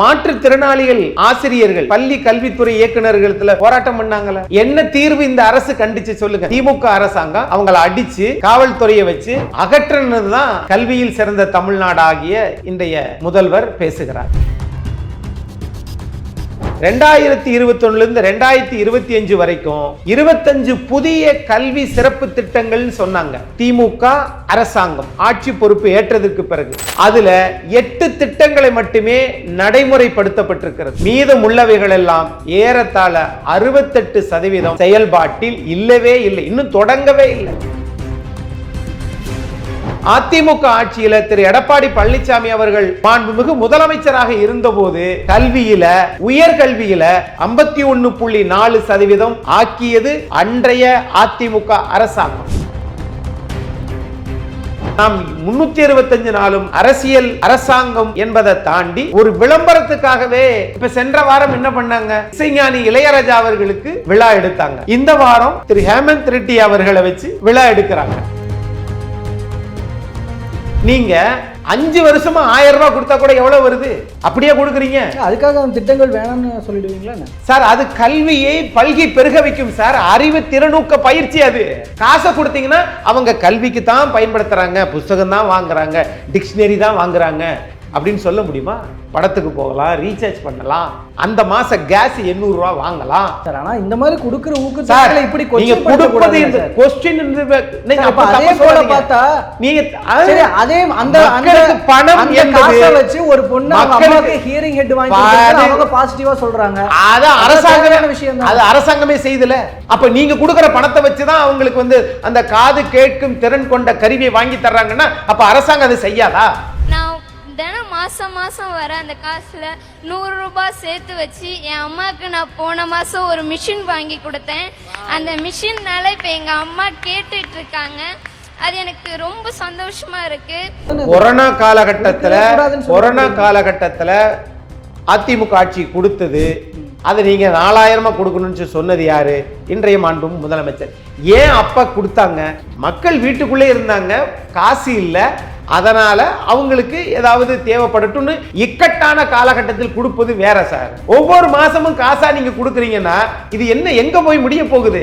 மாற்றுத்திறனாளிகள் ஆசிரியர்கள் பள்ளி கல்வித்துறை இயக்குநர்கள் போராட்டம் பண்ணாங்கல்ல என்ன தீர்வு இந்த அரசு கண்டிச்சு சொல்லுங்க. திமுக அரசாங்கம் அவங்கள அடிச்சு காவல்துறையை வச்சு அகற்றினதுதான் கல்வியில் சிறந்த தமிழ்நாடு ஆகிய இன்றைய முதல்வர் பேசுகிறார். ரெண்டாயிரத்தி இருபத்தி ஒண்ணுல இருந்து ரெண்டாயிரத்தி இருபத்தி அஞ்சு வரைக்கும் இருபத்தஞ்சு புதிய கல்வி சிறப்பு திட்டங்கள்னு சொன்னாங்க. திமுக அரசாங்கம் ஆட்சி பொறுப்பு ஏற்றதற்கு பிறகு. அதுல எட்டு திட்டங்களை மட்டுமே நடைமுறைப்படுத்தப்பட்டிருக்கிறது. மீதம் உள்ளவைகள் எல்லாம் ஏறத்தாழ அறுபத்தெட்டு சதவீதம் செயல்பாட்டில் இல்லவே இல்லை. இன்னும் தொடங்கவே இல்லை. அதிமுக ஆட்சியில திரு எடப்பாடி பழனிசாமி அவர்கள் மாண்புமிகு முதலமைச்சராக இருந்தபோது கல்வியில உயர்கல்வியில ஐம்பத்தி ஒன்னு புள்ளி நாலு சதவீதம் ஆக்கியது அன்றைய அதிமுக அரசாங்கம். நாம் முன்னூத்தி இருபத்தஞ்சு நாளும் அரசியல் அரசாங்கம் என்பதை தாண்டி ஒரு விளம்பரத்துக்காகவே இப்ப சென்ற வாரம் என்ன பண்ணாங்க? இசைஞானி இளையராஜா அவர்களுக்கு விழா எடுத்தாங்க. இந்த வாரம் திரு ஹேமந்த் ரெட்டி அவர்களை வச்சு விழா எடுக்கிறாங்க. நீங்க அஞ்சு வருஷமா ஆயிரம் ரூபாய் கொடுத்தா கூட எவ்வளவு வருது? அப்படியே கொடுக்குறீங்க. அதுக்காக அந்த திட்டங்கள் வேணாம்னு சொல்லிடுவீங்களா? சார் அது கல்வியை பல்கி பெருக வைக்கும் சார். அறிவு திறனூக்க பயிற்சி அது. காசை கொடுத்தீங்கன்னா அவங்க கல்விக்கு தான் பயன்படுத்துறாங்க புஸ்தகம் தான் வாங்குறாங்க டிக்ஷனரி தான் வாங்குறாங்க. அப்படின்னு சொல்ல முடியுமா படத்துக்கு போகலாம் ரீசார்ஜ் பண்ணலாம் அந்த மாச கேஸ் எண்ணூறு ரூபாய் வாங்கலாம் சார் ஆனா இந்த மாதிரி கொடுக்குற சார் ஊக்கத்தொகைகளை இப்படி நீங்க கொடுப்பது சார்? கொஸ்டின் சார், அதே போல. பார்த்தா நீங்க சரி அதே அந்த பணம் என்பது வச்சு ஒரு பொண்ணு அம்மாவுக்கு ஹியரிங் ஹெட் வாங்கி அவங்க பாசிட்டிவா சொல்றாங்க அது அது அரசாங்கமே தேவையான விஷயம். அது அரசாங்கமே செய்துல அப்ப நீங்க கொடுக்கிற பணத்தை வச்சு தான் அவங்களுக்கு வந்து அந்த காது கேட்கும் திறன் கொண்ட கருவியை வாங்கி தர்றாங்கன்னா அப்ப அரசாங்கம் அதை செய்யாதா தினம் மாதம் மாதம் வர அந்த காசில் நூறுரூபா சேர்த்து வச்சு என் அம்மாவுக்கு நான் போன மாதம் ஒரு மிஷின் வாங்கி கொடுத்தேன். அந்த மிஷின்னால இப்போ எங்கள் அம்மா கேட்டுட்டு இருக்காங்க. அது எனக்கு ரொம்ப சந்தோஷமா இருக்கு. கொரோனா காலகட்டத்துல கொரோனா காலகட்டத்துல அதிமுக ஆட்சி கொடுத்தது அதை நீங்கள் நாலாயிரமாக கொடுக்கணும்னு சொன்னது யார்? இன்றைய மாண்பும் முதலமைச்சர். ஏன் அப்போ கொடுத்தாங்க? மக்கள் வீட்டுக்குள்ளே இருந்தாங்க காசு இல்லை. அதனால் அவங்களுக்கு ஏதாவது தேவைப்படட்டும்னு இக்கட்டான காலகட்டத்தில் கொடுப்பது வேற சார். ஒவ்வொரு மாதமும் காசாக நீங்கள் கொடுக்குறீங்கன்னா இது என்ன எங்கே போய் முடிய போகுது?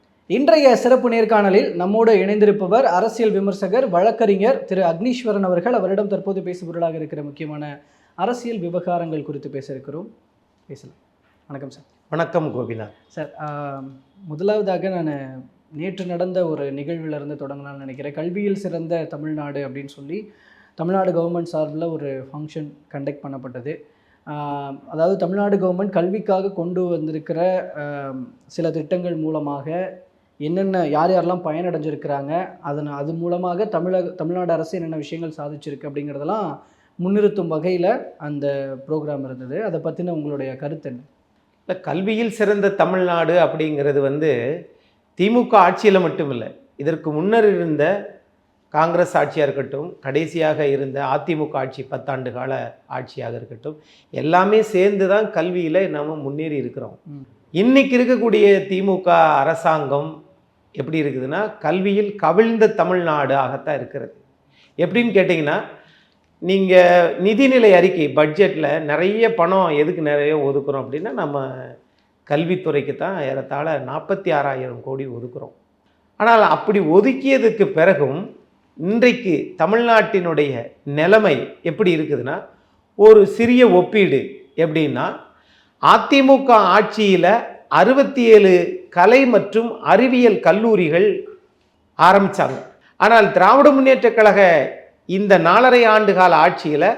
இன்றைய சிறப்பு நேர்காணலில் நம்மோடு இணைந்திருப்பவர் அரசியல் விமர்சகர் வழக்கறிஞர் திரு அக்னீஸ்வரன் அவர்கள். அவரிடம் தற்போது பேசுபொருளாக இருக்கிற முக்கியமான அரசியல் விவகாரங்கள் குறித்து பேச இருக்கிறோம். பேசலாம். வணக்கம் சார். வணக்கம் கோபிநாத் சார் முதலாவதாக நான் நேற்று நடந்த ஒரு நிகழ்வில் இருந்து தொடங்கலாம்னு நினைக்கிறேன். கல்வியில் சிறந்த தமிழ்நாடு அப்படின்னு சொல்லி தமிழ்நாடு கவர்மெண்ட் சார்பில் ஒரு ஃபங்க்ஷன் கண்டக்ட் பண்ணப்பட்டது. அதாவது தமிழ்நாடு கவர்மெண்ட் கல்விக்காக கொண்டு வந்திருக்கிற சில திட்டங்கள் மூலமாக என்னென்ன யார் யாரெல்லாம் பயனடைஞ்சிருக்கிறாங்க அதன் அது மூலமாக தமிழக தமிழ்நாடு அரசு என்னென்ன விஷயங்கள் சாதிச்சிருக்கு அப்படிங்கிறதெல்லாம் முன்னிறுத்தும் வகையில் அந்த ப்ரோக்ராம் இருந்தது. அதை பற்றின உங்களுடைய கருத்து என்ன? இல்லை கல்வியில் சிறந்த தமிழ்நாடு அப்படிங்கிறது வந்து திமுக ஆட்சியில் மட்டும் இல்லை இதற்கு முன்னர் இருந்த காங்கிரஸ் ஆட்சியாக இருக்கட்டும் கடைசியாக இருந்த அதிமுக ஆட்சி பத்தாண்டு கால ஆட்சியாக இருக்கட்டும் எல்லாமே சேர்ந்து தான் கல்வியில் நம்ம முன்னேறி இருக்கிறோம். ம். இன்னைக்கு இருக்கக்கூடிய திமுக அரசாங்கம் எப்படி இருக்குதுன்னா கல்வியில் கவிழ்ந்த தமிழ்நாடு ஆகத்தான் இருக்கிறது. எப்படின்னு கேட்டிங்கன்னா நீங்கள் நிதிநிலை அறிக்கை பட்ஜெட்டில் நிறைய பணம் எதுக்கு நிறைய ஒதுக்குறோம் அப்படின்னா நம்ம கல்வித்துறைக்கு தான் ஏறத்தாழ நாற்பத்தி ஆறாயிரம் கோடி ஒதுக்குறோம். ஆனால் அப்படி ஒதுக்கியதுக்கு பிறகும் இன்றைக்கு தமிழ்நாட்டினுடைய நிலைமை எப்படி இருக்குதுன்னா ஒரு சிறிய ஒப்பீடு எப்படின்னா அதிமுக ஆட்சியில் அறுபத்தி ஏழு கலை மற்றும் அறிவியல் கல்லூரிகள் ஆரம்பித்தாங்க ஆனால் திராவிட முன்னேற்றக் கழக இந்த நாலரை ஆண்டு கால ஆட்சியில்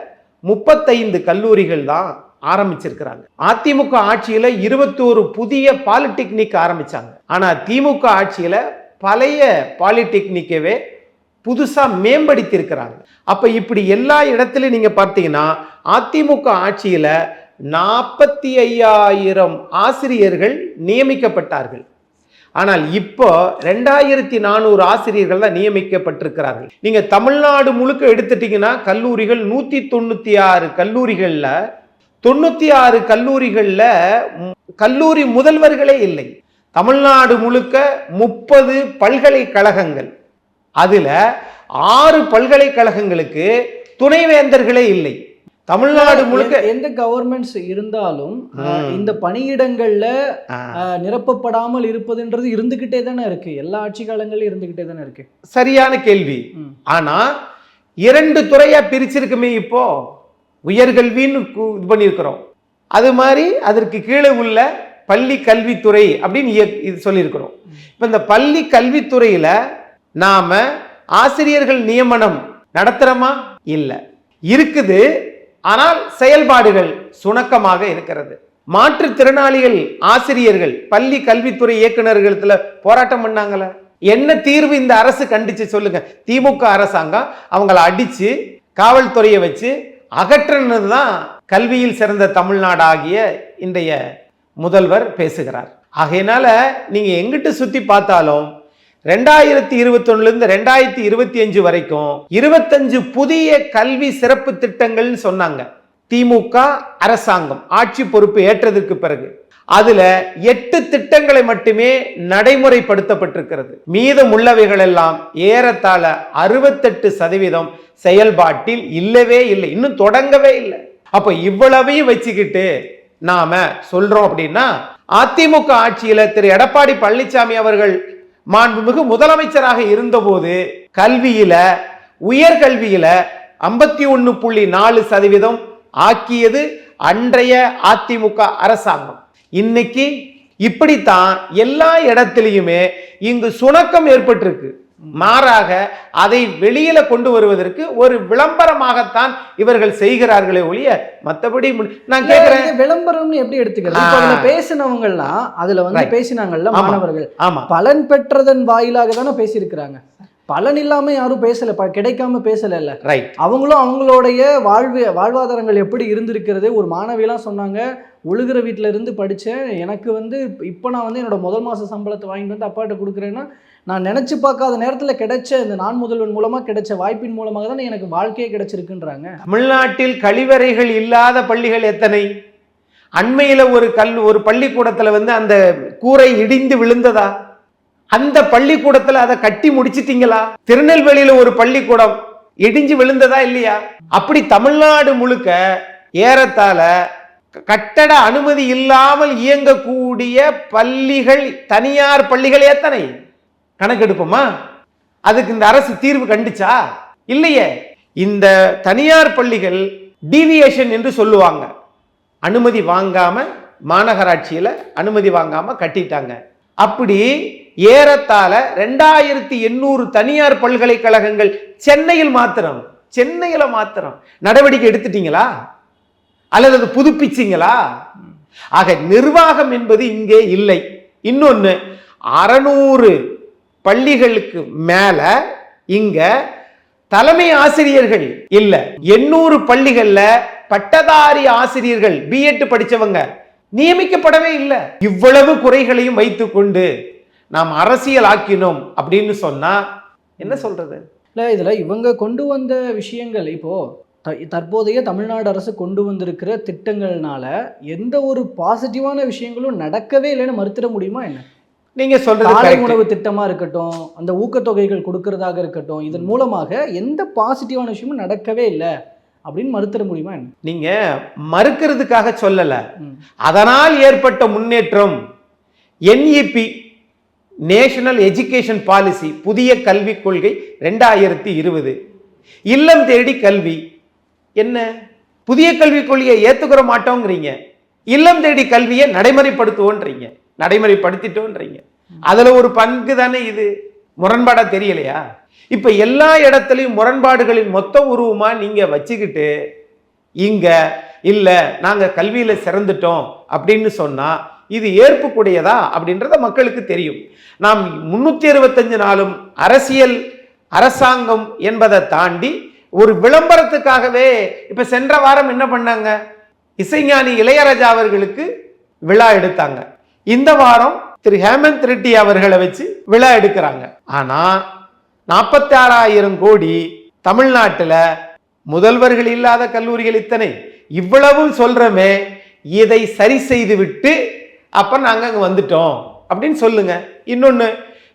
முப்பத்தைந்து கல்லூரிகள் தான் ஆரம்பிச்சிருக்கிறாங்க. அதிமுக ஆட்சியில் இருபத்தோரு புதிய பாலிடெக்னிக் ஆரம்பிச்சாங்க. ஆனால் திமுக ஆட்சியில் பழைய பாலிடெக்னிக்கவே புதுசாக மேம்படுத்தியிருக்கிறாங்க. அப்போ இப்படி எல்லா இடத்துலையும் நீங்கள் பார்த்தீங்கன்னா அதிமுக ஆட்சியில் நாற்பத்தி ஐயாயிரம் ஆசிரியர்கள் நியமிக்கப்பட்டார்கள். ஆனால் இப்போ ரெண்டாயிரத்தி நானூறு ஆசிரியர்கள் தான் நியமிக்கப்பட்டிருக்கிறார்கள். நீங்க தமிழ்நாடு முழுக்க எடுத்துட்டீங்கன்னா கல்லூரிகள் நூற்றி தொண்ணூத்தி ஆறு கல்லூரிகளில் தொண்ணூத்தி ஆறு கல்லூரிகளில் கல்லூரி முதல்வர்களே இல்லை. தமிழ்நாடு முழுக்க முப்பது பல்கலைக்கழகங்கள். அதில் ஆறு பல்கலைக்கழகங்களுக்கு துணைவேந்தர்களே இல்லை. தமிழ்நாடு முழுக்க எந்த- கவர்மெண்ட்ஸ் இருந்தாலும். இந்த பணியிடங்கள்ல நிரப்பப்படாமல் இருப்பதுன்றது இருந்துகிட்டே தானே இருக்கு. எல்லா ஆட்சி காலங்கள்லயும் இருந்துகிட்டே தானே இருக்கு. சரியான கேள்வி. ஆனா இரண்டு துறையா பிரிச்சிருக்குமே இப்போ உயர்கல்வின்னு இது பண்ணியிருக்கிறோம். அது மாதிரி அதற்கு கீழே உள்ள பள்ளி கல்வித்துறை அப்படின்னு இது சொல்லியிருக்கிறோம். இப்போ இந்த பள்ளி கல்வித்துறையில நாம ஆசிரியர்கள் நியமனம் நடத்துறோமா? இல்லை. இருக்குது. ஆனால் செயல்பாடுகள் சுணக்கமாக இருக்கிறது. மாற்றுத்திறனாளிகள் ஆசிரியர்கள் பள்ளி கல்வித்துறை இயக்குநர்களத்துல போராட்டம் பண்ணாங்களே? என்ன தீர்வு இந்த அரசு கண்டிச்சு சொல்லுங்க. திமுக அரசாங்கம் அவங்கள அடிச்சு காவல்துறையை வச்சு அகற்றினது தான் கல்வியில் சிறந்த தமிழ்நாடாகிய இன்றைய முதல்வர் பேசுகிறார். ஆகையினால நீங்க எங்கிட்டு சுத்தி பார்த்தாலும் ரெண்டாயிரத்தி இருபத்தொன்னுலேருந்து ரெண்டாயிரத்தி இருபத்தி அஞ்சு வரைக்கும் இருபத்தஞ்சு புதிய கல்வி சிறப்பு திட்டங்கள்னு சொன்னாங்க. திமுக அரசாங்கம் ஆட்சி பொறுப்பு ஏற்றதற்கு பிறகு. அதுல எட்டு திட்டங்களை மட்டுமே நடைமுறைப்படுத்தப்பட்டிருக்கிறது. மீதம் உள்ளவைகள் எல்லாம் ஏறத்தாழ அறுபத்தெட்டு சதவீதம் செயல்பாட்டில் இல்லவே இல்லை. இன்னும் தொடங்கவே இல்லை. அப்ப இவ்வளவையும் வச்சுக்கிட்டு நாம சொல்றோம் அப்படின்னா அதிமுக ஆட்சியில திரு எடப்பாடி பழனிசாமி அவர்கள் மாண்புமிகு முதலமைச்சராக இருந்தபோது கல்வியில உயர்கல்வியில ஐம்பத்தி ஒன்று புள்ளி நாலு சதவீதம் ஆக்கியது அன்றைய அதிமுக அரசாங்கம். இன்னைக்கு இப்படித்தான் எல்லா இடத்திலையுமே இங்கு சுணக்கம் ஏற்பட்டிருக்கு. மாறாக அதை வெளியில கொண்டு வருவதற்கு ஒரு விளம்பரமாகத்தான் இவர்கள் செய்கிறார்களே ஒழிய மற்றபடி நான் கேட்கிறேன் விளம்பரம்னு எப்படி ஆ. பேசினவங்கலாம் அதுல வந்து. பேசினாங்கல்ல. மாணவர்கள்? ஆமா. பலன் பெற்றதன் வாயிலாக தானே பேசியிருக்கிறாங்க. பலன் இல்லாம யாரும் பேசல கிடைக்காம பேசல இல்ல ரைட் அவங்களும் அவங்களுடைய வாழ்வு வாழ்வாதாரங்கள் எப்படி இருந்திருக்கிறது? ஒரு மாணவியெல்லாம் சொன்னாங்க ஒழுகிற வீட்டில இருந்து படித்தேன் எனக்கு வந்து இப்போ நான் வந்து என்னோட முதல் மாத சம்பளத்தை வாங்கிட்டு வந்து அப்பாட்ட கொடுக்குறேன்னா நான் நினச்சி பார்க்காத நேரத்தில் கிடைச்ச இந்த நான் முதல்வன் மூலமாக கிடைச்ச வாய்ப்பின் மூலமாக தான் எனக்கு வாழ்க்கையே கிடைச்சிருக்குன்றாங்க. தமிழ்நாட்டில் கழிவறைகள் இல்லாத பள்ளிகள் எத்தனை? அண்மையில் ஒரு கல் ஒரு பள்ளிக்கூடத்தில் வந்து அந்த கூரை இடிந்து விழுந்ததா? அந்த பள்ளிக்கூடத்தில் அதை கட்டி முடிச்சிட்டிங்களா? திருநெல்வேலியில் ஒரு பள்ளிக்கூடம் இடிஞ்சு விழுந்ததா இல்லையா? அப்படி தமிழ்நாடு முழுக்க ஏறத்தால கட்டட அனுமதி இல்லாமல் இயங்கக்கூடிய பள்ளிகள் தனியார் பள்ளிகள் எத்தனை? கணக்கெடுப்போமா? அதுக்கு இந்த அரசு தீர்வு கண்டுச்சா? இல்லையே. இந்த தனியார் பள்ளிகள் டீவியேஷன் என்று சொல்லுவாங்க. அனுமதி வாங்காம மாநகராட்சியில் அனுமதி வாங்காம கட்டிட்டாங்க. அப்படி ஏறத்தாழ ரெண்டாயிரத்தி எண்ணூறு தனியார் பல்கலைக்கழகங்கள் சென்னையில் மாத்திரம் சென்னையில் மாத்திரம் நடவடிக்கை எடுத்துட்டீங்களா? அல்லது அது புதுப்பிச்சிங்களா? ஆக நிர்வாகம் என்பது இங்கே இல்லை. இன்னொன்று அறநூறு பள்ளிகளுக்கு மேல இங்க தலைமை ஆசிரியர்கள் இல்ல. எண்ணூறு பள்ளிகள்ல பட்டதாரி ஆசிரியர்கள் பிஎட் படிச்சவங்க நியமிக்கப்படவே இல்லை. இவ்வளவு குறைகளையும் வைத்துக்கொண்டு நாம் அரசியல் ஆக்கினோம் அப்படின்னு சொன்னா என்ன சொல்றது? இல்லை இதில் இவங்க கொண்டு வந்த விஷயங்கள் இப்போ த- தற்போதைய தமிழ்நாடு அரசு கொண்டு வந்திருக்கிற திட்டங்கள்னால எந்த ஒரு பாசிட்டிவான விஷயங்களும் நடக்கவே இல்லைன்னு மறுத்திட முடியுமா என்ன? நீங்க சொல்றது. உணவு திட்டமா இருக்கட்டும் அந்த ஊக்கத்தொகைகள் கொடுக்கறதாக இருக்கட்டும் இதன் மூலமாக எந்த பாசிட்டிவான விஷயமும் நடக்கவே இல்லை அப்படின்னு மறுத்திட முடியுமா நீங்க மறுக்கிறதுக்காக சொல்லல. அதனால் ஏற்பட்ட முன்னேற்றம் என்இபி நேஷனல் எஜுகேஷன் பாலிசி புதிய கல்விக் கொள்கை ரெண்டாயிரத்தி இருபது. இல்லம் தேடி கல்வி. என்ன? புதிய கல்விக் கொள்கையை ஏத்துக்கிற மாட்டோங்கிறீங்க. இல்லம் தேடி கல்வியை நடைமுறைப்படுத்துவோன்றீங்க. நடைமுறைப்படுத்திட்டோன்றீங்க. அதில் ஒரு பங்கு தானே இது? முரண்பாடாக தெரியலையா? இப்போ எல்லா இடத்துலையும் முரண்பாடுகளின் மொத்த உருவமாக நீங்கள் வச்சுக்கிட்டு இங்கே இல்லை நாங்கள் கல்வியில் சிறந்துட்டோம் அப்படின்னு சொன்னால் இது ஏற்புக்குடையதா அப்படின்றத மக்களுக்கு தெரியும். நாம் முன்னூற்றி அறுபத்தஞ்சு நாளும் அரசியல் அரசாங்கம் என்பதை தாண்டி ஒரு விளம்பரத்துக்காகவே இப்போ சென்ற வாரம் என்ன பண்ணாங்க? இசைஞானி இளையராஜா அவர்களுக்கு விழா எடுத்தாங்க. இந்த வாரம் திரு ஹேமந்த் ரெட்டி அவர்களை வச்சு விழா எடுக்கிறாங்க. ஆனா நாற்பத்தி ஆறாயிரம் கோடி தமிழ்நாட்டில் முதல்வர்கள் இல்லாத கல்லூரிகள் இத்தனை. இவ்வளவும் சொல்கிறோமே இதை சரி செய்து விட்டு அப்ப நாங்க அங்க வந்துட்டோம். அப்படின்னு சொல்லுங்க. இன்னொன்னு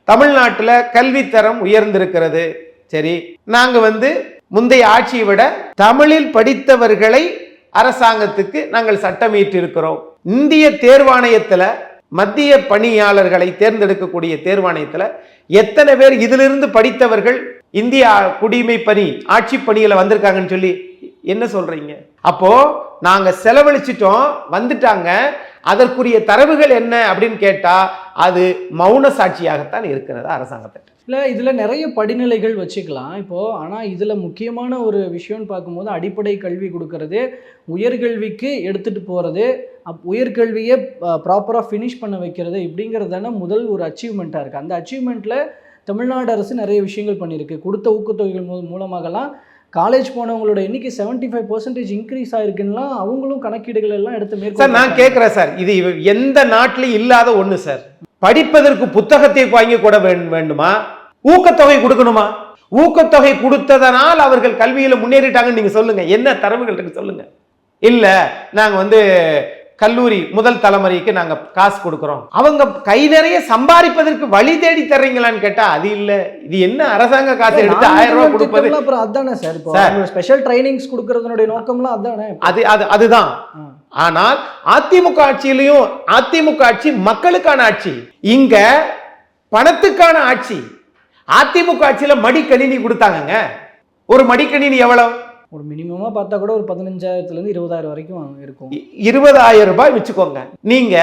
தமிழ்நாட்டில் கல்வித்தரம் உயர்ந்திருக்கிறது. சரி நாங்க வந்து முந்தைய ஆட்சியை விட தமிழில் படித்தவர்களை அரசாங்கத்துக்கு நாங்கள் சட்டம் ஈட்டிருக்கிறோம் இந்திய தேர்வாணையத்தில் மத்திய பணியாளர்களை தேர்ந்தெடுக்கக்கூடிய தேர்வாணையத்தில் எத்தனை பேர் இதிலிருந்து படித்தவர்கள் இந்திய குடிமை பணி ஆட்சி பணியில் வந்திருக்காங்கன்னு சொல்லி என்ன சொல்றீங்க? அப்போ நாங்க செலவழிச்சிட்டோம் வந்துட்டாங்க. அதற்குரிய தரவுகள் என்ன அப்படின்னு கேட்டா அது மௌன சாட்சியாகத்தான் இருக்கிறது அரசாங்கத்திட்ட. இல்லை இதில் நிறைய படிநிலைகள் வச்சுக்கலாம். இப்போது ஆனால் இதில் முக்கியமான ஒரு விஷயம்னு பார்க்கும்போது அடிப்படை கல்வி கொடுக்கறது உயர்கல்விக்கு எடுத்துகிட்டு போகிறது அப் உயர்கல்வியை ப்ராப்பராக ஃபினிஷ் பண்ண வைக்கிறது இப்படிங்கிறது தானே முதல் ஒரு அச்சீவ்மெண்ட்டாக இருக்குது அந்த அச்சீவ்மெண்ட்டில் தமிழ்நாடு அரசு நிறைய விஷயங்கள் பண்ணியிருக்கு. கொடுத்த ஊக்கத்தொகைகள் மூலமாகலாம் காலேஜ் போனவங்களோட எண்ணிக்கை 75% ஃபைவ் பர்சன்டேஜ் இன்க்ரீஸ் ஆயிருக்குன்னா அவங்களும் கணக்கீடுகள் எல்லாம் எடுத்து சார் மேற்கொண்டு நான் கேட்குறேன் சார். இது எந்த நாட்டிலும் இல்லாத ஒண்ணு சார். படிப்பதற்கு புத்தகத்தை வாங்கி கூட வேண்- வேண்டுமா? ஊக்கத்தொகை கொடுக்கணுமா? ஊக்கத்தொகை கொடுத்ததனால் அவர்கள் கல்வியில முன்னேறிட்டாங்கன்னு நீங்க சொல்லுங்க. என்ன தரவுகள் இருக்கு சொல்லுங்க. இல்ல நாங்க வந்து கல்லூரி முதல் தலைமுறைக்கு நாங்க காசு கொடுக்குறோம். அவங்க கை நிறைய சம்பாதிப்பதற்கு வழி தேடி தர்றீங்களான்னு கேட்டா அது இல்ல. இது என்ன அரசாங்க காசு எடுத்து ஆயிரம் ரூபாய் கொடுப்பது? அப்புறம் அதானே சார் சார். ஸ்பெஷல் ட்ரைனிங்ஸ் கொடுக்கறதுனுடைய நோக்கம்லாம் அதானே அது அது அதுதான். ஆனால் அதிமுக ஆட்சியிலையும் அதிமுக ஆட்சி மக்களுக்கான ஆட்சி. இங்க பணத்துக்கான ஆட்சி. அதிமுக ஆட்சியில மடிக்கணினி கொடுத்தாங்கங்க. ஒரு மடிக்கணினி எவ்வளவு? ஒரு மினிமமாக பார்த்தா கூட ஒரு பதினஞ்சாயிரத்துலேருந்து இருபதாயிரம் வரைக்கும் இருக்கும். இருபதாயிரம் ரூபாய் வச்சுக்கோங்க. நீங்க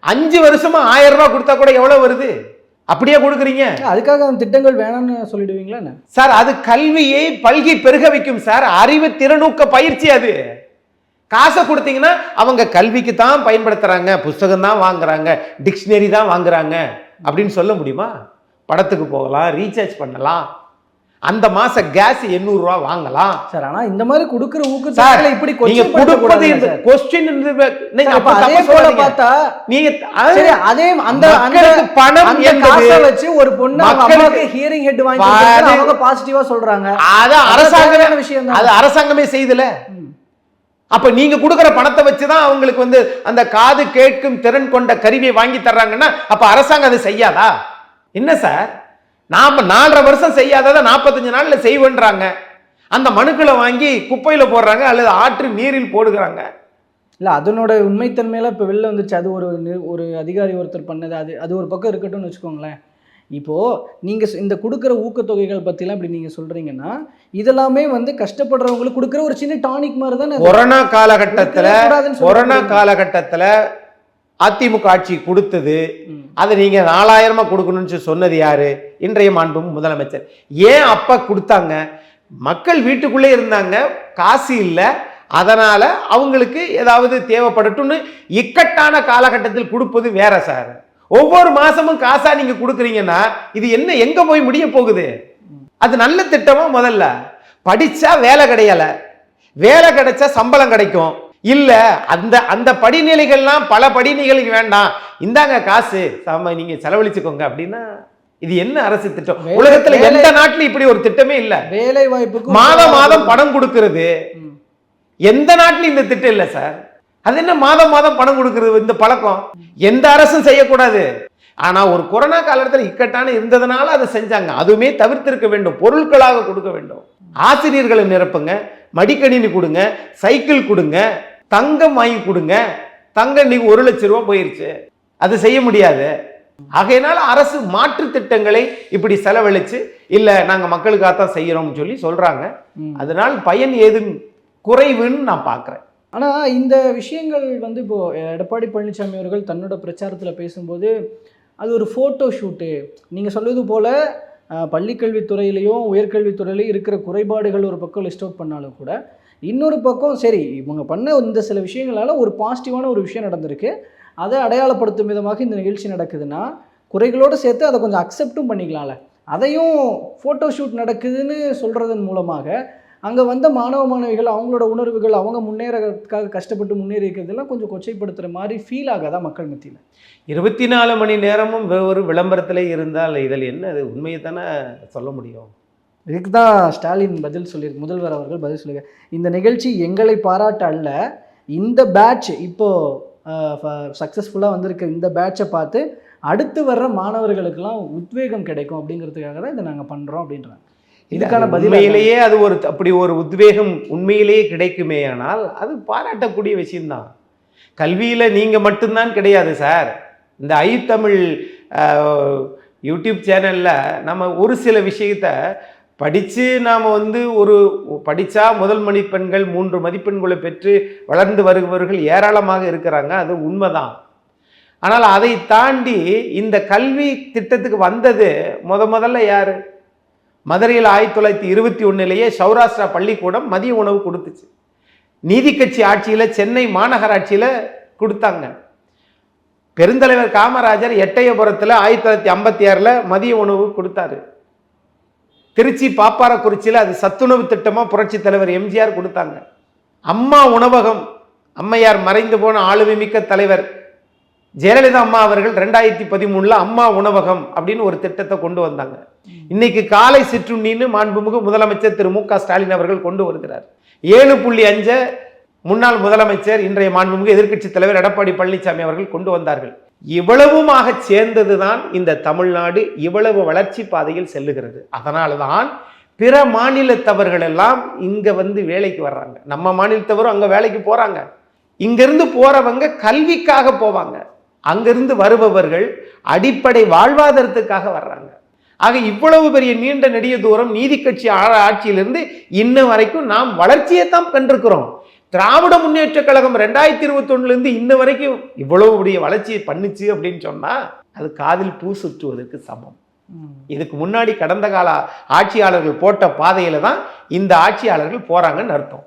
அஞ்சு வருஷமா ஆயிரம் ரூபாய் கொடுத்தா கூட எவ்வளவு வருது? அப்படியே கொடுக்குறீங்க. அதுக்காக அந்த திட்டங்கள் வேணாம்னு சொல்லிடுவீங்களா சார் அது கல்வியை பல்கி பெருக வைக்கும் சார். அறிவு திறனூக்க பயிற்சி அது. காசை கொடுத்தீங்கன்னா அவங்க கல்விக்கு தான் பயன்படுத்துறாங்க. புஸ்தகம் தான் வாங்குறாங்க. டிக்ஷனரி தான் வாங்குறாங்க. அப்படின்னு சொல்ல முடியுமா? படத்துக்கு போகலாம் ரீசார்ஜ் பண்ணலாம். அந்த மாச கேஸ் எண்ணூறுரூவா வாங்கலாம். சார் ஆனா இந்த மாதிரி கொடுக்குற சார் ஊக்கத்தொகைகளை இப்படி நீங்க கொடுப்பது இந்த கொஸ்டின் அப்ப அதே போல பார்த்தா நீங்க சரி அதே அந்த அந்த பணம் காசை வச்சு ஒரு பொண்ணு அம்மாவுக்கு ஹியரிங் ஹெட் வாங்கி அவங்க பாசிட்டிவா சொல்றாங்க. அது அரசாங்கமே தேவையான விஷயம் தான். அது அரசாங்கமே செய்தல. அப்ப நீங்க கொடுக்குற பணத்தை வச்சு தான் அவங்களுக்கு வந்து அந்த காது கேட்கும் திறன் கொண்ட கருவியை வாங்கி தர்றாங்கன்னா அப்ப அரசாங்கம் அதை செய்யாதா? என்ன சார்? நாம நாலரை வருஷம் செய்யாததை நாற்பத்தஞ்சு நாள்ல செய்வேன்றாங்க. அந்த மனுக்களை வாங்கி குப்பையில போடுறாங்க அல்லது ஆற்று நீரில் போடுகிறாங்க. இல்ல அதனோட உண்மைத்தன்மையில இப்ப வெளில வந்துச்சு. அது ஒரு ஒரு அதிகாரி ஒருத்தர் பண்ணது. அது அது ஒரு பக்கம் இருக்கட்டும்னு வச்சுக்கோங்களேன். இப்போ நீங்க சொ- இந்த கொடுக்குற ஊக்கத்தொகைகள் பத்திலாம் இப்படி நீங்க சொல்றீங்கன்னா இதெல்லாமே வந்து கஷ்டப்படுறவங்களுக்கு கொடுக்குற ஒரு சின்ன டானிக் மாதிரி தானே. கொரோனா காலகட்டத்துல கொரோனா. காலகட்டத்துல அதிமுக ஆட்சி கொடுத்தது. அதை நீங்க நாலாயிரமா கொடுக்கணும்னு சொன்னது யாரு? இன்றைய மாண்பு முதலமைச்சர். ஏன் அப்ப கொடுத்தாங்க? மக்கள் வீட்டுக்குள்ளே இருந்தாங்க. காசு இல்லை. அதனால அவங்களுக்கு ஏதாவது தேவைப்படட்டும்னு இக்கட்டான காலகட்டத்தில் கொடுப்பது வேற சார். ஒவ்வொரு மாசமும் காசா நீங்க கொடுக்குறீங்கன்னா இது என்ன எங்க போய் முடிய போகுது? அது நல்ல திட்டமா முதல்ல. படிச்சா வேலை கிடையல. வேலை கிடைச்சா சம்பளம் கிடைக்கும். இல்ல அந்த அந்த படிநிலைகள்லாம் பல படிநிலைகளுக்கு வேண்டாம். இந்தாங்க காசு. சம நீங்க செலவழிச்சுக்கோங்க அப்படின்னா இது என்ன அரசு திட்டம்? உலகத்துல எந்த நாட்டிலும் இப்படி ஒரு திட்டமே இல்ல. வேலை வாய்ப்புக்கு மாதம் மாதம் பணம் கொடுக்கிறது. எந்த நாட்டிலும் இந்த திட்டம் இல்ல சார்? அது என்ன மாதம் மாதம் பணம் கொடுக்கிறது இந்த பழக்கம்? எந்த அரசும் செய்யக்கூடாது. ஆனா ஒரு கொரோனா காலத்துல இக்கட்டான இருந்ததுனால அதை செஞ்சாங்க. அதுவுமே தவிர்த்திருக்க வேண்டும். பொருட்களாக கொடுக்க வேண்டும். ஆசிரியர்களை நிரப்புங்க. மடிக்கணினி கொடுங்க. சைக்கிள் கொடுங்க. தங்கம் வாங்கி கொடுங்க. தங்கம் இன்னைக்கு ஒரு லட்சம் ரூபாய் போயிருச்சு. அது செய்ய முடியாது. ஆகையினால அரசு மாற்று திட்டங்களை இப்படி செலவழிச்சு இல்ல நாங்க மக்களுக்காகத்தான் செய்யறோம்னு சொல்லி சொல்றாங்க. ம். அதனால் பயன் ஏதும் குறைவுன்னு நான் பார்க்கிறேன். ஆனா இந்த விஷயங்கள் வந்து இப்போ எடப்பாடி பழனிசாமி அவர்கள் தன்னோட பிரச்சாரத்துல பேசும்போது அது ஒரு ஃபோட்டோ ஷூட்டு நீங்க சொல்வது போல பள்ளிக்கல்வித்துறையிலையும் உயர்கல்வித்துறையிலையும் இருக்கிற குறைபாடுகள் ஒரு பக்கம் லிஸ்ட் அவுட் பண்ணாலும் கூட இன்னொரு பக்கம் சரி இவங்க பண்ண இந்த சில விஷயங்களால் ஒரு பாசிட்டிவான ஒரு விஷயம் நடந்திருக்கு. அதை அடையாளப்படுத்தும் விதமாக இந்த நிகழ்ச்சி நடக்குதுன்னா குறைகளோடு சேர்த்து அதை கொஞ்சம் அக்செப்டும் பண்ணிக்கலாம்ல. அதையும் ஃபோட்டோ ஷூட் நடக்குதுன்னு சொல்கிறதன் மூலமாக அங்கே வந்த மாணவ மாணவிகள் அவங்களோட உணர்வுகள் அவங்க முன்னேறதுக்காக கஷ்டப்பட்டு முன்னேறி இருக்கிறதெல்லாம் கொஞ்சம் கொச்சைப்படுத்துகிற மாதிரி ஃபீல் ஆகாதா மக்கள் மத்தியில்? இருபத்தி நாலு மணி நேரமும் வே- ஒரு விளம்பரத்திலே இருந்தால் இதில் என்ன? அது உண்மையை தானே சொல்ல முடியும்? இதுக்கு தான் ஸ்டாலின் பதில் சொல்லியிருக்கு. முதல்வர் அவர்கள் பதில் சொல்லியிருக்காரு இந்த நிகழ்ச்சி எங்களை பாராட்ட அல்ல. இந்த பேட்ச் இப்போ சக்ஸஸ்ஃபுல்லாக வந்திருக்க இந்த பேட்சை பார்த்து அடுத்து வர்ற மாணவர்களுக்கெல்லாம் உத்வேகம் கிடைக்கும் அப்படிங்கிறதுக்காக தான் இதை நாங்கள் பண்ணுறோம் அப்படின்றாங்க. இதுக்கான பதில் உண்மையிலேயே அது ஒரு அப்படி ஒரு உத்வேகம் உண்மையிலேயே கிடைக்குமேயானால் அது பாராட்டக்கூடிய விஷயம்தான். கல்வியில் நீங்கள் மட்டும்தான் கிடையாது சார். இந்த ஐ தமிழ் யூடியூப் சேனலில் நம்ம ஒரு சில விஷயத்த படித்து நாம் வந்து ஒரு படித்தா முதல் மதிப்பெண்கள் மூன்று மதிப்பெண்களை பெற்று வளர்ந்து வருபவர்கள் ஏராளமாக இருக்கிறாங்க. அது உண்மைதான். ஆனால் அதை தாண்டி இந்த கல்வி திட்டத்துக்கு வந்தது முத முதல்ல யார்? மதுரையில் ஆயிரத்தி தொள்ளாயிரத்தி இருபத்தி ஒன்றுலேயே சௌராஷ்டிரா பள்ளிக்கூடம் மதிய உணவு கொடுத்துச்சு. நீதி கட்சி ஆட்சியில் சென்னை மாநகராட்சியில் கொடுத்தாங்க. பெருந்தலைவர் காமராஜர் எட்டயபுரத்தில் ஆயிரத்தி தொள்ளாயிரத்தி ஐம்பத்தி ஆறில் மதிய உணவு கொடுத்தாரு. திருச்சி பாப்பாரக்குறிச்சியில் அது சத்துணவு திட்டமாக புரட்சி தலைவர் எம்ஜிஆர் கொடுத்தாங்க. அம்மா உணவகம் அம்மையார் மறைந்து போன ஆளுமை மிக்க தலைவர் ஜெயலலிதா அம்மா அவர்கள் ரெண்டாயிரத்தி பதிமூணில் அம்மா உணவகம் அப்படின்னு ஒரு திட்டத்தை கொண்டு வந்தாங்க. இன்னைக்கு காலை சிற்றுண்டின்னு மாண்புமிகு முதலமைச்சர் திரு மு க ஸ்டாலின் அவர்கள் கொண்டு வருகிறார். ஏழு புள்ளி அஞ்ச முன்னாள் முதலமைச்சர் இன்றைய மாண்புமிகு எதிர்க்கட்சித் தலைவர் எடப்பாடி பழனிசாமி அவர்கள் கொண்டு வந்தார்கள். இவ்வளவுமாக சேர்ந்தது தான் இந்த தமிழ்நாடு இவ்வளவு வளர்ச்சி பாதையில் செல்லுகிறது. அதனால தான் பிற மாநிலத்தவர்கள் எல்லாம் இங்கே வந்து வேலைக்கு வர்றாங்க. நம்ம மாநிலத்தவரும் அங்கே வேலைக்கு போகிறாங்க இங்கேருந்து போகிறவங்க கல்விக்காக போவாங்க. அங்கிருந்து வருபவர்கள் அடிப்படை வாழ்வாதாரத்துக்காக வர்றாங்க. ஆக இவ்வளவு பெரிய நீண்ட நெடிய தூரம் நீதி கட்சி ஆட்சியிலிருந்து இன்ன வரைக்கும் நாம் வளர்ச்சியை தான் கண்டிருக்கிறோம் திராவிட முன்னேற்ற கழகம் ரெண்டாயிரத்தி இருபத்தொன்னுலேருந்து இன்ன வரைக்கும் இவ்வளவு பெரிய வளர்ச்சியை பண்ணுச்சு அப்படின்னு சொன்னால் அது காதில் பூ சுற்றுவதற்கு சமம். இதுக்கு முன்னாடி கடந்த கால ஆட்சியாளர்கள் போட்ட பாதையில தான் இந்த ஆட்சியாளர்கள் போறாங்கன்னு அர்த்தம்.